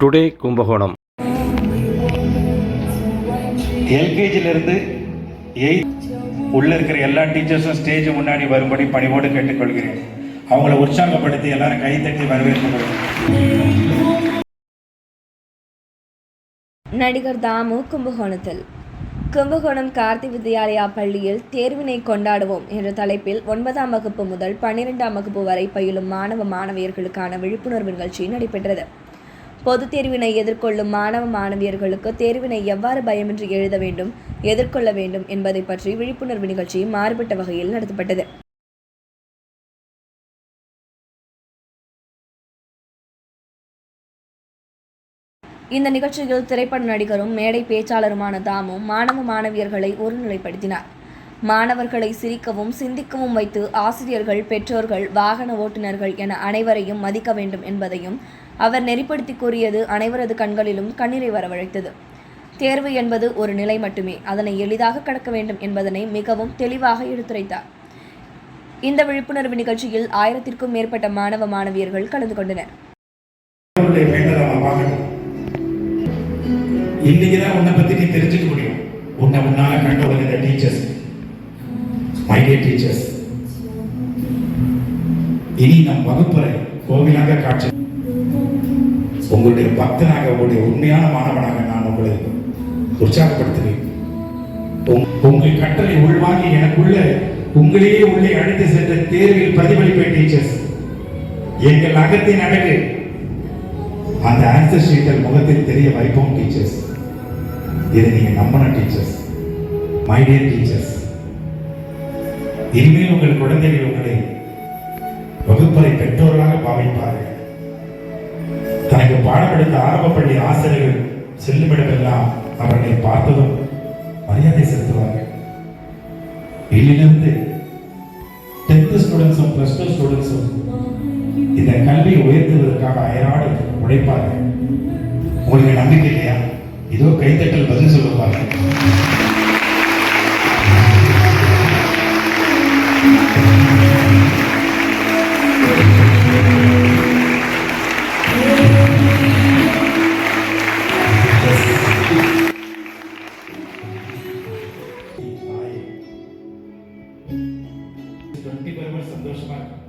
Today Kumbakonam. எல்கேஜிலிருந்து eighth உள்ள இருக்கிற எல்லா டீச்சர்ஸும் ஸ்டேஜ் முன்னாடி வரும்படி பணிவோடு கேட்டுக்கொள்கிறேன். அவங்கள உற்சாகப்படுத்தி எல்லாரும் கை தட்டி வரவேற்கப்படுகிறேன் நடிகர் தாமு கும்பகோணத்தில். கும்பகோணம் கார்த்தி வித்யாலயா பள்ளியில் தேர்வினை கொண்டாடுவோம் என்ற தலைப்பில் ஒன்பதாம் வகுப்பு முதல் பன்னிரெண்டாம் வகுப்பு வரை பயிலும் மாணவ மாணவியர்களுக்கான விழிப்புணர்வு நிகழ்ச்சி நடைபெற்றது. பொதுத் தேர்வினை எதிர்கொள்ளும் மாணவ மாணவியர்களுக்கு தேர்வினை எவ்வாறு பயமின்றி எழுத வேண்டும் எதிர்கொள்ள வேண்டும் என்பதை பற்றி விழிப்புணர்வு நிகழ்ச்சி மாறுபட்ட வகையில் நடத்தப்பட்டது. இந்த நிகழ்ச்சியில் திரைப்பட நடிகரும் மேடை பேச்சாளருமான தாமும் மாணவ மாணவியர்களை ஒருநிலைப்படுத்தினார். மாணவர்களை சிரிக்கவும் சிந்திக்கவும் வைத்து ஆசிரியர்கள் பெற்றோர்கள் வாகன ஓட்டுநர்கள் என அனைவரையும் மதிக்க வேண்டும் என்பதையும் அவர் நெறிப்படுத்தி கூறியது அனைவரது கண்களிலும் கண்ணீரை வரவழைத்தது. தேர்வு என்பது ஒரு நிலை மட்டுமே. அதனை எளிதாக கடக்க வேண்டும் என்பதனை மிகவும் தெளிவாக எடுத்துரைத்தார். இந்த விழிப்புணர்வு நிகழ்ச்சியில் ஆயிரத்திற்கும் மேற்பட்ட மாணவ மாணவியர்கள் கலந்து கொண்டனர். இன்னைக்கு தான் உன்னை பத்தி நீ தெரிஞ்சுக்க முடியும். உன்னை உன்னால கண்ட இந்த டீச்சர்ஸ் மை டியர் டீச்சர்ஸ் இனி நம் வகுப்பறை கோவிலாக காட்சி. உங்களுடைய பக்தனாக உங்களுடைய உண்மையான மாணவனாக நான் உங்களை உற்சாகப்படுத்துவேன். உங்- உங்கள் கட்டளை உள்வாங்கி எனக்குள்ள உங்களையே உள்ளே அழைத்து சென்ற தேர்வில் பிரதிபலிப்பேன் டீச்சர்ஸ் எங்கள் அகத்தின் அழகு அந்த ஆன்சர் ஷீட்டல் முகத்தில் தெரிய வைப்போம் டீச்சர்ஸ் இதை நீங்க நம்பணும் டீச்சர்ஸ் மை டியர் டீச்சர்ஸ் இனிமேல் உங்கள் குழந்தைகள் உங்களை வகுப்பறை பெற்றோர்களாக பாவிப்பார்கள். தனக்கு பாடம் எடுத்த ஆரம்ப பள்ளி ஆசிரியர்கள் செல்லுமிடமெல்லாம் அவர்களை பார்த்ததும் மரியாதை செலுத்துவார்கள். இதிலிருந்து டென்த் ஸ்டூடெண்ட்ஸும் பிளஸ் டூ ஸ்டூடெண்ட்ஸும் இந்த கல்வியை உயர்த்துவதற்காக அயராடு உழைப்பார்கள். உங்களுக்கு நம்பிக்கை இல்லையா? இதோ கைத்தட்டல் பதில் சொல்லுவார்கள். തൊണ്ടി പരമ സന്തോഷമാണ്